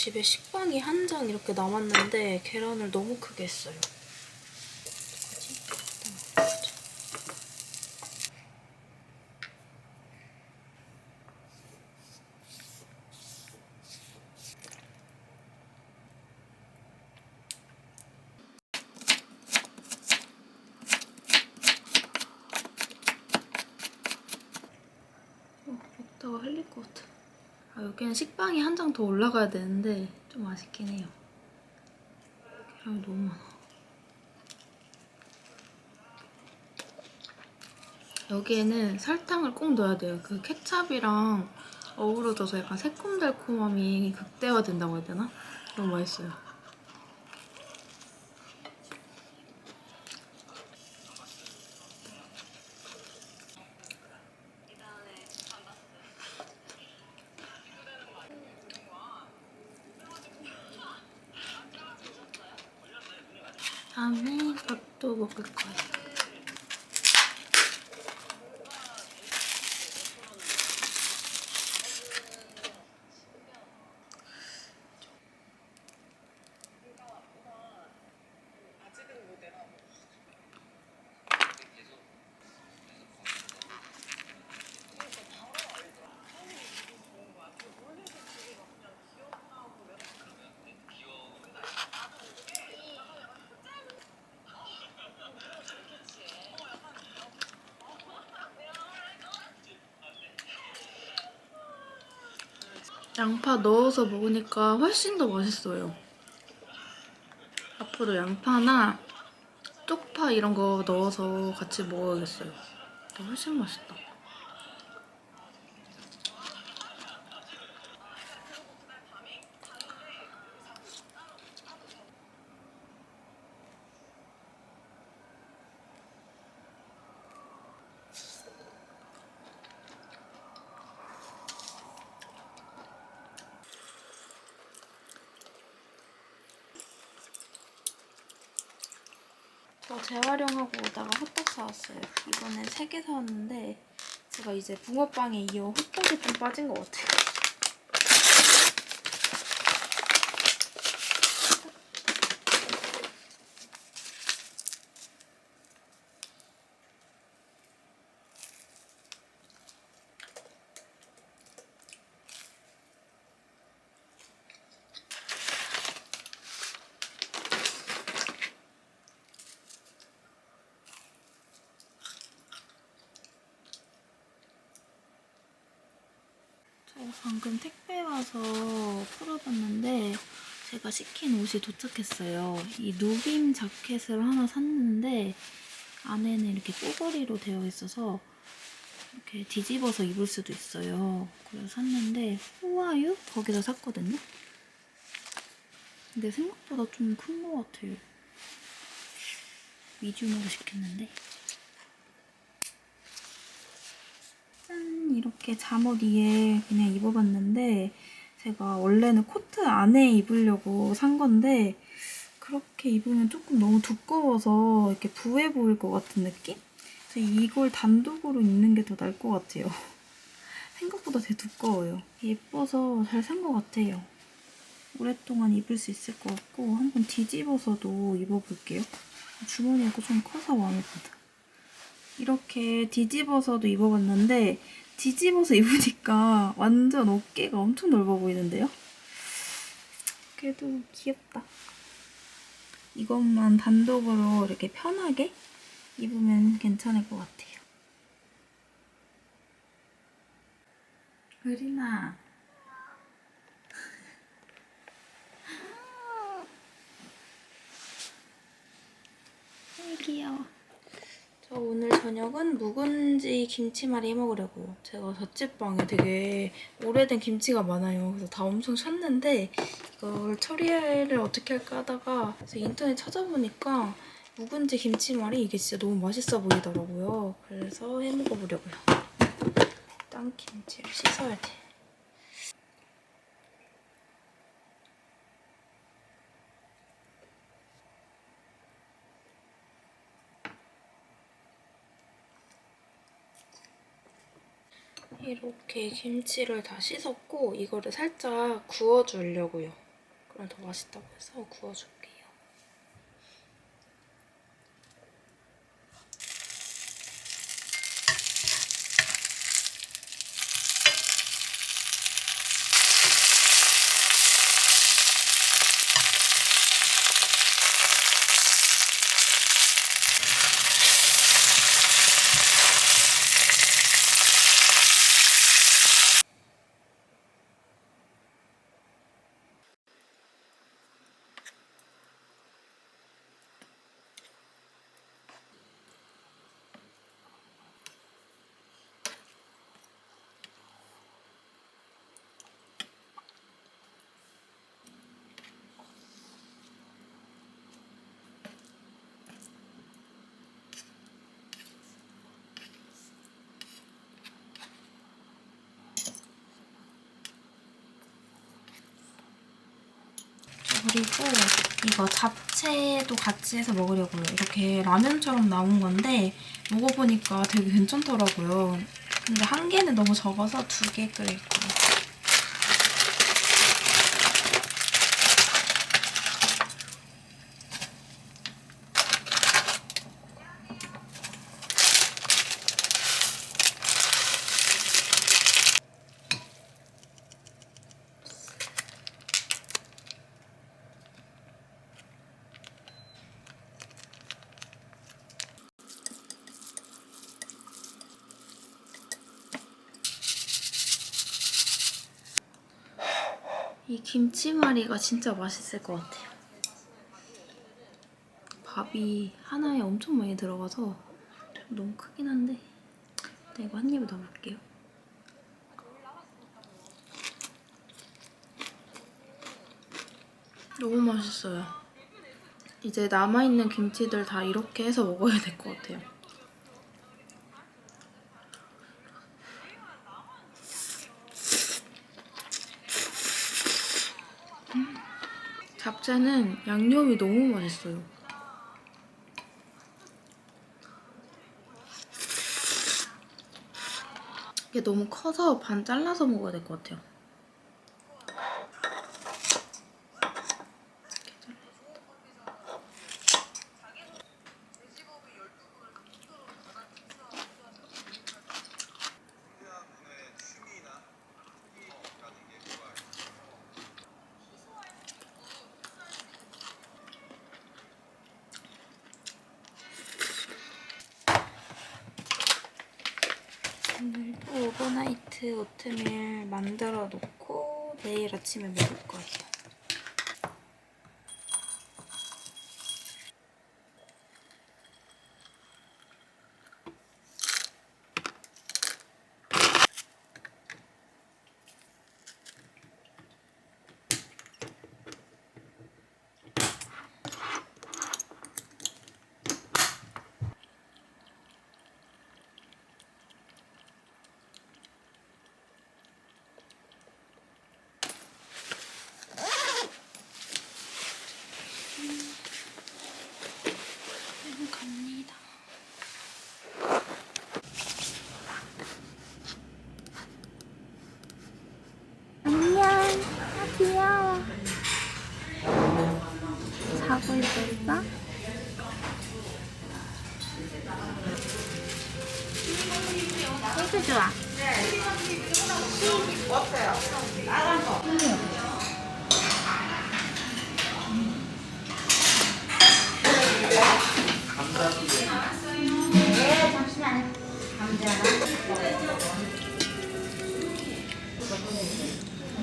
집에 식빵이 한 장 이렇게 남았는데 계란을 너무 크게 했어요. 어떡하지? 일단 먹자. 어, 먹다가 흘릴 것 같아. 아, 여기는 식빵이 한 장 더 올라가야 되는데 좀 아쉽긴 해요. 계란이 너무 많아. 여기에는 설탕을 꼭 넣어야 돼요. 그 케찹이랑 어우러져서 약간 새콤달콤함이 극대화된다고 해야 되나? 너무 맛있어요. 다음에 밥도 먹을 거예요. 양파 넣어서 먹으니까 훨씬 더 맛있어요. 앞으로 양파나 쪽파 이런 거 넣어서 같이 먹어야겠어요. 훨씬 맛있다. 저 재활용하고 오다가 호떡 사왔어요. 이번엔 3개 사왔는데 제가 이제 붕어빵에 이어 호떡이 좀 빠진 것 같아요. 제가 방금 택배 와서 풀어봤는데 제가 시킨 옷이 도착했어요. 이 누빔 자켓을 하나 샀는데 안에는 이렇게 꼬걸이로 되어 있어서 이렇게 뒤집어서 입을 수도 있어요. 그래서 샀는데 후아유 거기서 샀거든요. 근데 생각보다 좀 큰 것 같아요. 미줌으로 시켰는데. 짠 이렇게 잠옷 위에 그냥 입어봤는데 제가 원래는 코트 안에 입으려고 산 건데 그렇게 입으면 조금 너무 두꺼워서 이렇게 부해 보일 것 같은 느낌? 그래서 이걸 단독으로 입는 게 더 나을 것 같아요. 생각보다 되게 두꺼워요. 예뻐서 잘 산 것 같아요. 오랫동안 입을 수 있을 것 같고 한번 뒤집어서도 입어볼게요. 주머니가 좀 커서 마음에 든다. 이렇게 뒤집어서도 입어봤는데 뒤집어서 입으니까 완전 어깨가 엄청 넓어 보이는데요? 그래도 귀엽다. 이것만 단독으로 이렇게 편하게 입으면 괜찮을 것 같아요. 의리나 아, 귀여워. 저 오늘 저녁은 묵은지 김치말이 해먹으려고요. 제가 자취방에 되게 오래된 김치가 많아요. 그래서 다 엄청 샀는데 이걸 처리를 어떻게 할까 하다가 그래서 인터넷 찾아보니까 묵은지 김치말이 이게 진짜 너무 맛있어 보이더라고요. 그래서 해먹어보려고요. 일단 김치를 씻어야 돼. 이렇게 김치를 다 씻었고 이거를 살짝 구워주려고요. 그럼 더 맛있다고 해서 구워줄게요. 그리고 이거 잡채도 같이 해서 먹으려고요. 이렇게 라면처럼 나온 건데 먹어보니까 되게 괜찮더라고요. 근데 한 개는 너무 적어서 두 개 끓일 거예요. 이 김치말이가 진짜 맛있을 것 같아요. 밥이 하나에 엄청 많이 들어가서 좀 너무 크긴 한데 일단 이거 한 입에 넣어볼게요. 너무 맛있어요. 이제 남아있는 김치들 다 이렇게 해서 먹어야 될 것 같아요. 잡채는 양념이 너무 맛있어요. 이게 너무 커서 반 잘라서 먹어야 될 것 같아요. 오늘도 오버나이트 오트밀 만들어 놓고 내일 아침에 먹을 거예요. 갑니다. 안녕. 아, 귀여워. 자고 있었어? 이거 좋아.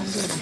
갈게.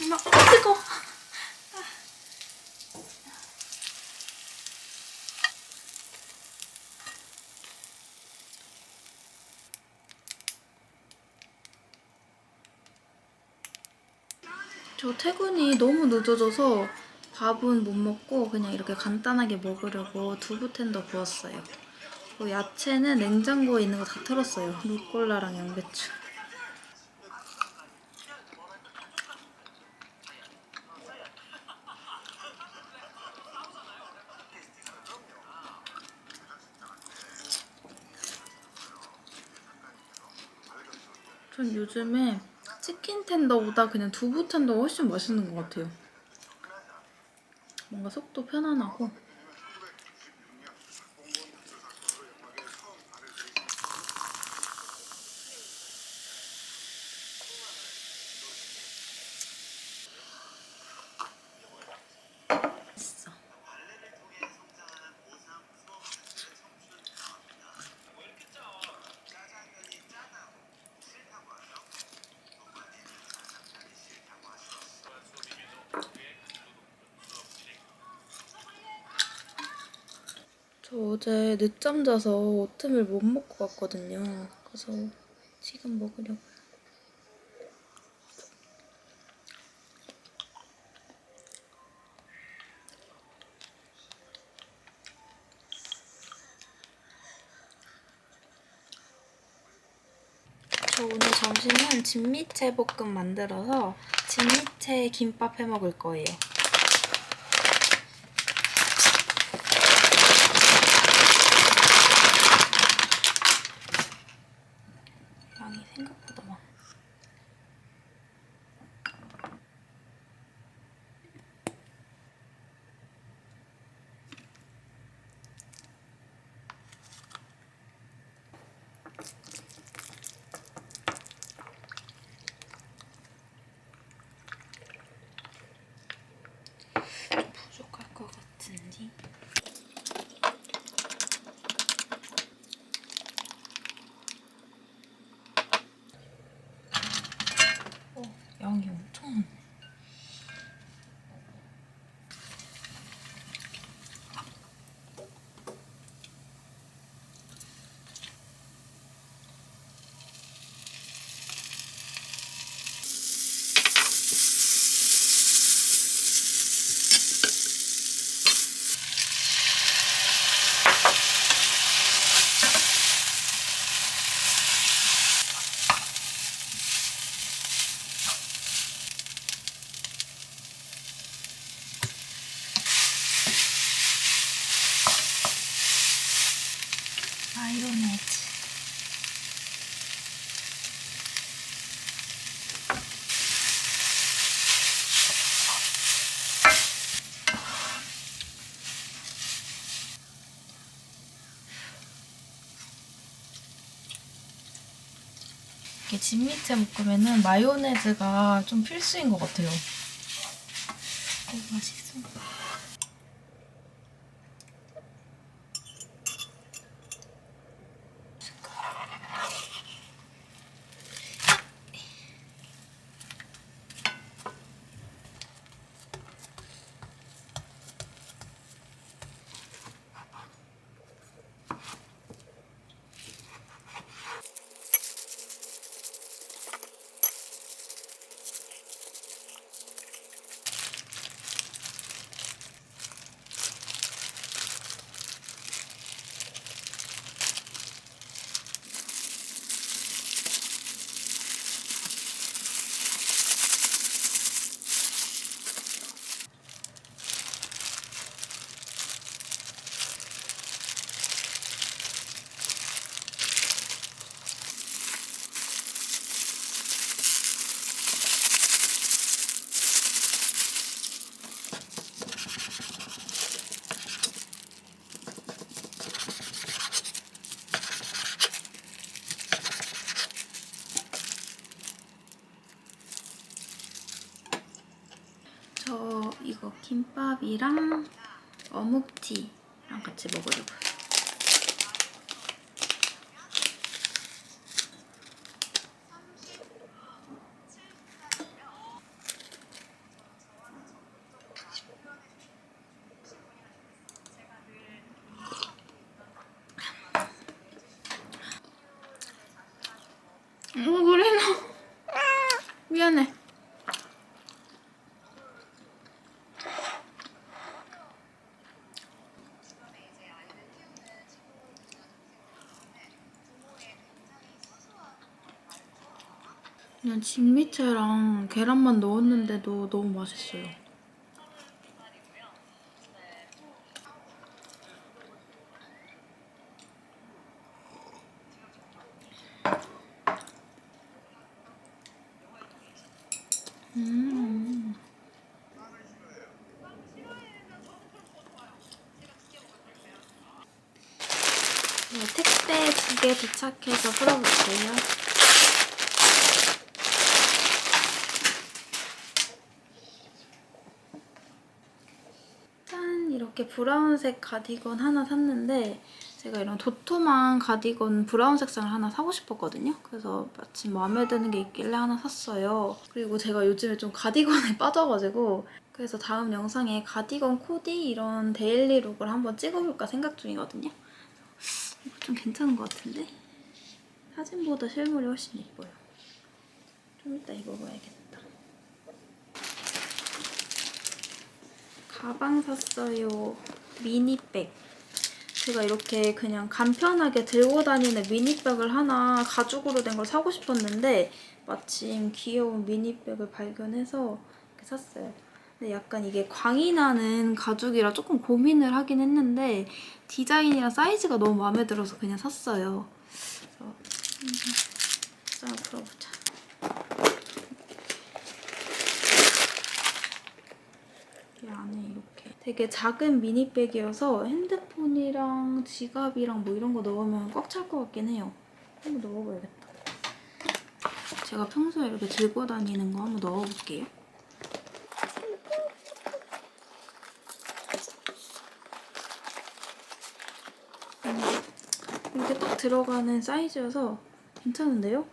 아, 뜨거. 저 퇴근이 너무 늦어져서 밥은 못 먹고 그냥 이렇게 간단하게 먹으려고 두부 텐더 구웠어요. 그 야채는 냉장고에 있는 거 다 털었어요. 루꼴라랑 양배추. 전 요즘에 치킨 텐더보다 그냥 두부 텐더가 훨씬 맛있는 것 같아요. 뭔가 속도 편안하고 맛있어. 저 어제 늦잠 자서 오트밀 못 먹고 갔거든요. 그래서 지금 먹으려고요. 저 오늘 점심은 진미채 볶음 만들어서 진미채 김밥 해 먹을 거예요. 양이 생각보다 많아. 좀 부족할 것 같은데. 어, 양 이 엄청 많네. 마요네즈. 이게 진미채 볶음에는 마요네즈가 좀 필수인 것 같아요. 오, 맛있어. 저 이거 김밥 이랑 어묵티랑 같이 먹으려고요. 그냥 진미채랑 계란만 넣었는데도 너무 맛있어요. 음. 네, 택배 두 개 도착해서 풀어볼게요. 짠! 이렇게 브라운색 가디건 하나 샀는데 제가 이런 도톰한 가디건 브라운 색상을 하나 사고 싶었거든요. 그래서 마침 마음에 드는 게 있길래 하나 샀어요. 그리고 제가 요즘에 좀 가디건에 빠져가지고 그래서 다음 영상에 가디건 코디 이런 데일리 룩을 한번 찍어볼까 생각 중이거든요. 이거 좀 괜찮은 것 같은데? 사진보다 실물이 훨씬 예뻐요. 좀 이따 입어봐야겠다. 가방 샀어요. 미니백. 제가 이렇게 그냥 간편하게 들고 다니는 미니백을 하나 가죽으로 된 걸 사고 싶었는데 마침 귀여운 미니백을 발견해서 샀어요. 근데 약간 이게 광이 나는 가죽이라 조금 고민을 하긴 했는데 디자인이랑 사이즈가 너무 마음에 들어서 그냥 샀어요. 그래서 음, 자, 풀어보자. 이 안에 이렇게 되게 작은 미니백이어서 핸드폰이랑 지갑이랑 뭐 이런 거 넣으면 꽉 찰 것 같긴 해요. 한번 넣어봐야겠다. 제가 평소에 이렇게 들고 다니는 거 한번 넣어볼게요. 음, 이렇게 딱 들어가는 사이즈여서 괜찮은데요?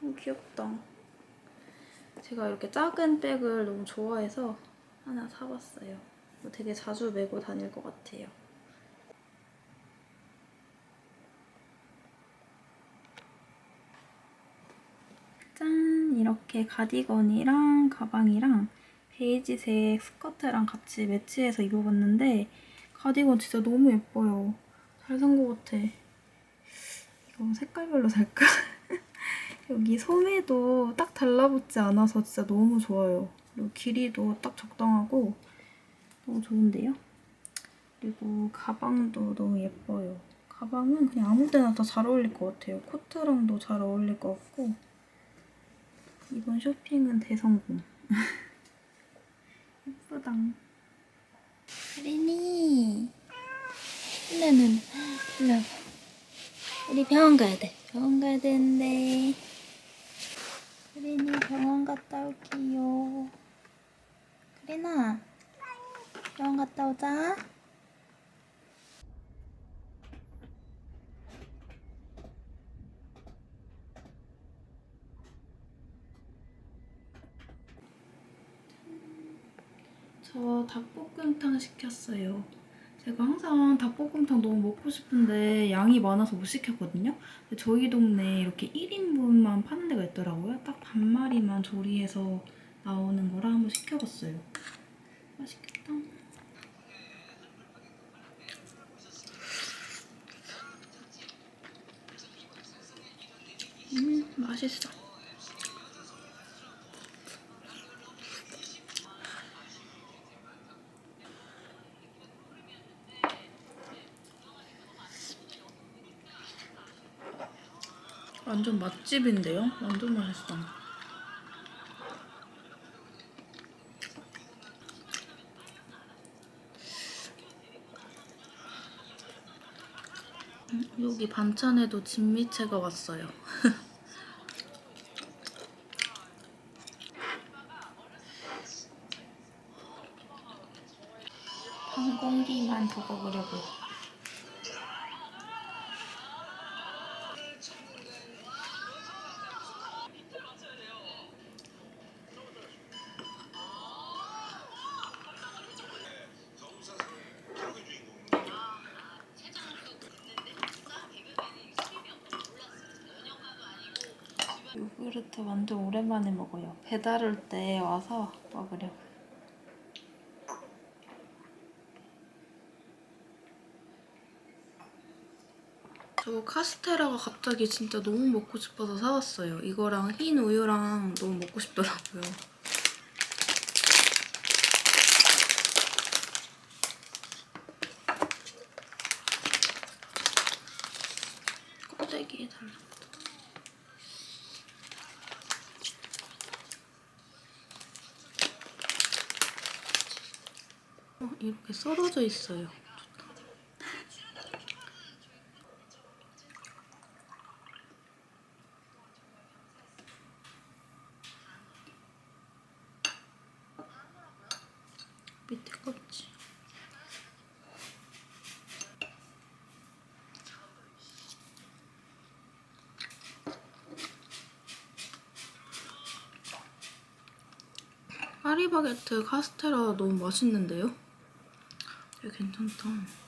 너무 귀엽다. 제가 이렇게 작은 백을 너무 좋아해서 하나 사봤어요. 이거 되게 자주 메고 다닐 것 같아요. 짠! 이렇게 가디건이랑 가방이랑 베이지색 스커트랑 같이 매치해서 입어봤는데 가디건 진짜 너무 예뻐요. 잘 산 것 같아. 이거 색깔별로 살까? 여기 소매도 딱 달라붙지 않아서 진짜 너무 좋아요. 그리고 길이도 딱 적당하고 너무 좋은데요? 그리고 가방도 너무 예뻐요. 가방은 그냥 아무 때나 다 잘 어울릴 것 같아요. 코트랑도 잘 어울릴 것 같고 이번 쇼핑은 대성공. 예쁘다. 린이 일로는 일로 와봐 우리 병원 가야 돼 병원 가야 되는데 그린이 병원 갔다 올게요 그린아 병원 갔다 오자 저 닭볶음탕 시켰어요. 제가 항상 닭볶음탕 너무 먹고 싶은데 양이 많아서 못 시켰거든요. 저희 동네에 이렇게 1인분만 파는 데가 있더라고요. 딱 반마리만 조리해서 나오는 거라 한번 시켜봤어요. 맛있겠다. 음, 맛있어. 완전 맛집인데요? 완전 맛있어. 음, 여기 반찬에도 진미채가 왔어요. 요구르트 완전 오랜만에 먹어요. 배달 올 때 와서 먹으려고. 저 카스테라가 갑자기 진짜 너무 먹고 싶어서 사왔어요. 이거랑 흰 우유랑 너무 먹고 싶더라고요. 껍데기에 달라붙어. 어, 이렇게 썰어져 있어요. 밑에 껍질. 파리바게트 카스테라 너무 맛있는데요? 되게 괜찮다.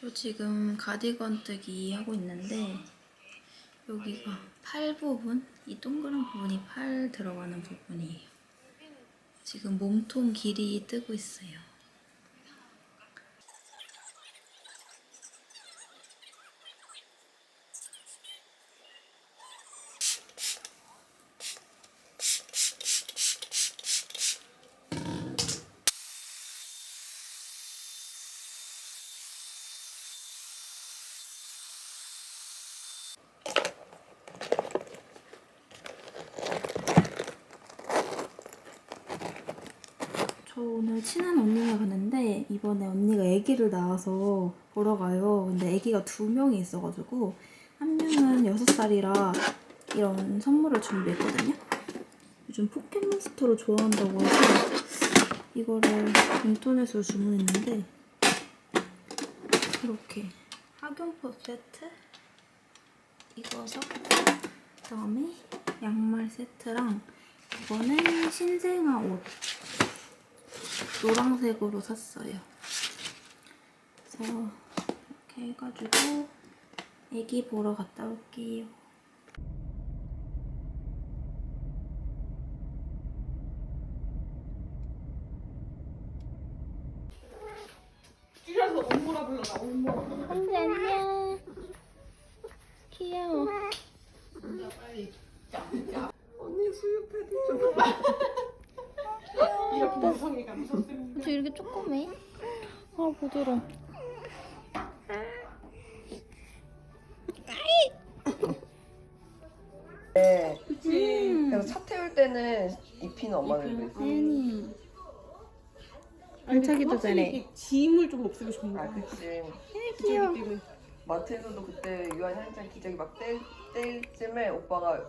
저 지금 가디건 뜨기 하고 있는데 여기가 팔 부분, 이 동그란 부분이 팔 들어가는 부분이에요. 지금 몸통 길이 뜨고 있어요. 저 오늘 친한 언니네 가는데 이번에 언니가 아기를 낳아서 보러 가요. 근데 아기가 두 명이 있어가지고 한 명은 여섯 살이라 이런 선물을 준비했거든요. 요즘 포켓몬스터를 좋아한다고 해서 이거를 인터넷으로 주문했는데 이렇게 학용법 세트 이거 샀고 그다음에 양말 세트랑 이거는 신생아 옷 노란색으로 샀어요. 그래서 이렇게 해가지고 애기 보러 갔다 올게요. 한지 안녕. 귀여워. 언니 수유 패드 좀 이렇게 무성이가 무섭습니다. 저 이렇게 조그매. 아 부드러. 네. 그치. 그래서 차 태울 때는 입히는 엄마들도 있어. 확실히 잘해. 이렇게 짐을 좀 없애고 싶은 아, 거야. 그치. 귀여워. 마트에서도 그때 유한이 한창 기저귀 막 뗄, 뗄 쯤에 오빠가